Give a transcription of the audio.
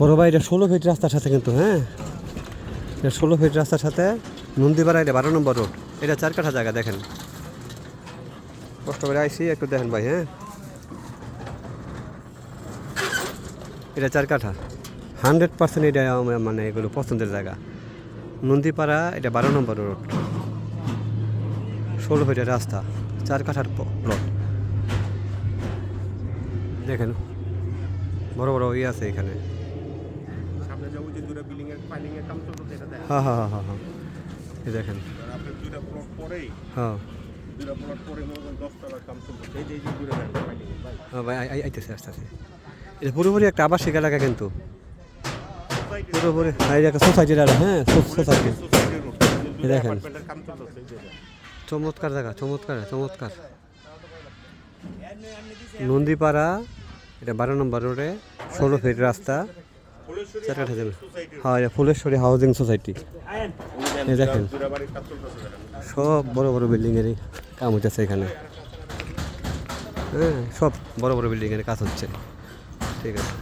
বড় ভাই, এটা ষোলো ফিট রাস্তার সাথে কিন্তু হ্যাঁ? এটা ষোলো ফিট রাস্তার সাথে নন্দীপাড়া, এটা বারো নম্বর রোড এটা চার কাঠা জায়গা, দেখেন। কষ্ট করে আইসি, একটু দেখেন ভাই হ্যাঁ? এটা চার কাঠা। হান্ড্রেড পার্সেন্ট এটা মানে এগুলো পছন্দের জায়গা। নন্দীপাড়া, এটা বারো নম্বর রোড ষোলো ফিটের রাস্তা, চার কাঠার প্লট দেখেন, বড় বড় ইয়ে আছে এখানে। এর ফাইলিং এর কাম চলতেছে এটা দেখেন হ্যাঁ হ্যাঁ হ্যাঁ এই দেখেন। আর আপনার দুইটা প্লট পরেই হ্যাঁ। দুইটা প্লট পরে মনে করেন দশ কাম চলতেছে এই যে এই যে দুটো ফাইলিং ভাই হ্যাঁ ভাই আই- আই- আইতেছে আস্তে আস্তে। এটা পুরোপুরি একটা আবাসিক এলাকা কিন্তু। পুরোপুরি হ্যাঁ, সোসাইটির এলাকা হ্যাঁ সোসাইটি দেখেন। অ্যাপার্টমেন্টের কাম চলতেছে এই যে। চমৎকার জায়গা চমৎকার চমৎকার। নন্দীপাড়া এটা বারো নম্বর রোডে ষোলো ফিট রাস্তা। হ্যাঁ এটা ফুলেশ্বরী হাউজিং সোসাইটি এই দেখেন। সব বড় বড় বিল্ডিংয়েরই কাম হচ্ছে এখানে। হ্যাঁ সব বড় বড় বিল্ডিংয়ের কাজ হচ্ছে। ঠিক আছে।